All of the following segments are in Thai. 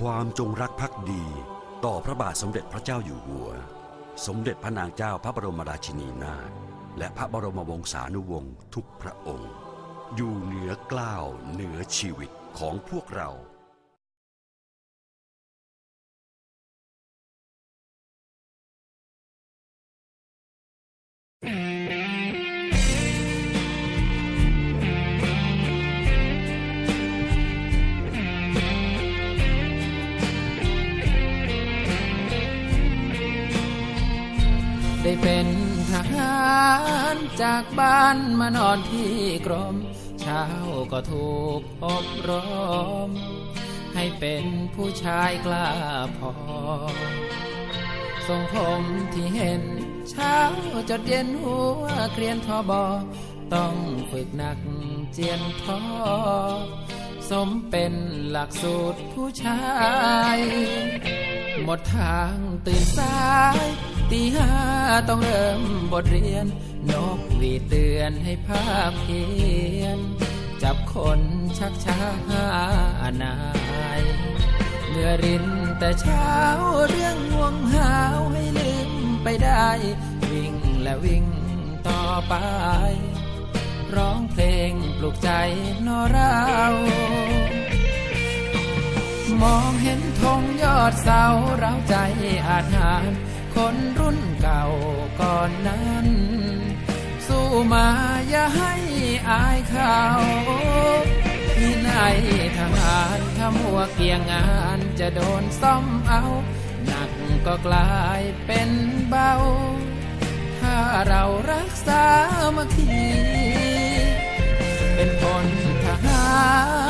ความจงรักภักดีต่อพระบาทสมเด็จพระเจ้าอยู่หัว สมเด็จพระนางเจ้าพระบรมราชินีนาถและพระบรมวงศานุวงศ์ทุกพระองค์ อยู่เหนือกล้าวเหนือชีวิตของพวกเรา ได้เป็นทหารจากบ้านมานอนที่กรม เช้าก็ถูกอบรม ให้เป็นผู้ชายกล้าพอ ทรงผมที่เห็น เช้าจดเย็นหัวเกรียนทอบอต้องฝึกหนักเจียนทอ สมเป็นหลักสูตรผู้ชาย หมดทางตื่นสายตีห้า ต้องเริ่มบทเรียน นกหวีเตือนให้ภาพเพียน จับคนชักช้าหานายเมื่อรินแต่เช้าเรื่องง่วงหาวให้ลืมไปได้ วิ่งและวิ่งต่อไป ร้องเพลงปลุกใจนอเรามองเห็นธงยอดเสาเราใจอาถรรพ์ คนรุ่นเก่าก่อนนั้น สู้มาอย่าให้อายเขาที่ไหนทหารถ้ามัวเกียงงานจะโดนซ่อมเอา หนักก็กลายเป็นเบา ถ้าเรารักษามาคีเป็นคนทหา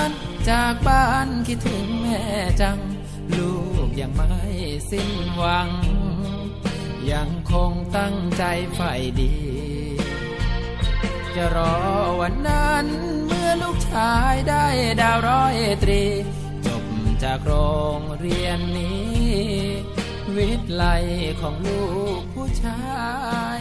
รจากบ้านคิดถึงแม่จัง ลูกยังไม่สิ้นหวัง ยังคงตั้งใจใฝ่ดี จะรอวันนั้นเมื่อลูกชายได้ดาวร้อยตรี จบจากโรงเรียนนี้ วิทย์ไลของลูกผู้ชาย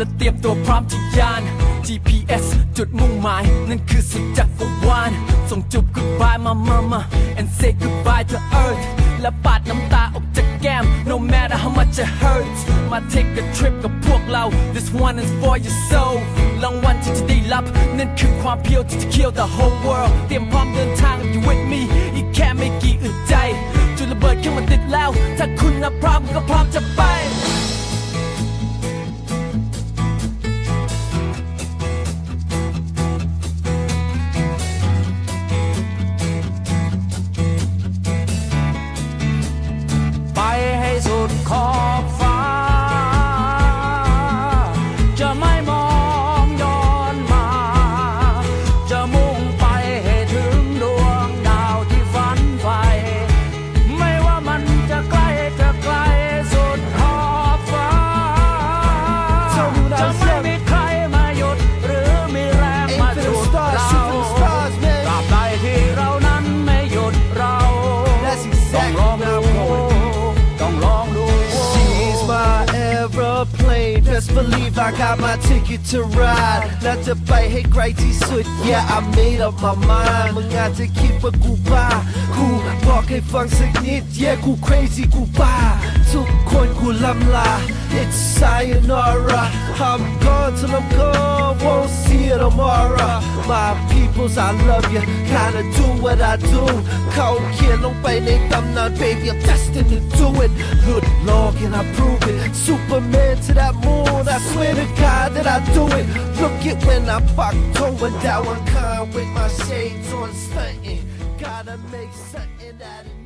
และเตรียมตัวพร้อมที่ยาน GPS จุดมุ่งหมาย นั่นคือสุดจักรวาลส่งจุบ goodbye มา mama and say goodbye to earth และปาดน้ำตาออกจากแก้ม no matter how much it hurts มา take a trip กับพวกเรา this one is for your soul รางวัลที่จะได้รับ นั่นคือความเพียวที่จะ kill the whole world เตรียมพร้อมเดิน I got my ticket to ride น่าจะไปให้ไกลที่สุด Yeah I made up my mind มึงอาจจะคิดว่ากูบ้า กูบอกให้ฟังสักนิด Yeah กู crazy กูบ้า ทุกคนกูลำลา it's sayonara. I'm gone till I'm gone, won't see you tomorrow. My peoples, I love you, gotta do what I do. Cold kill, pay they thumb none, baby, I'm destined to do it. Good long can I prove it? Superman to that moon, I swear to God that I do it. Look it when I fuck going down one kind with my shades on stunting. Gotta make something out of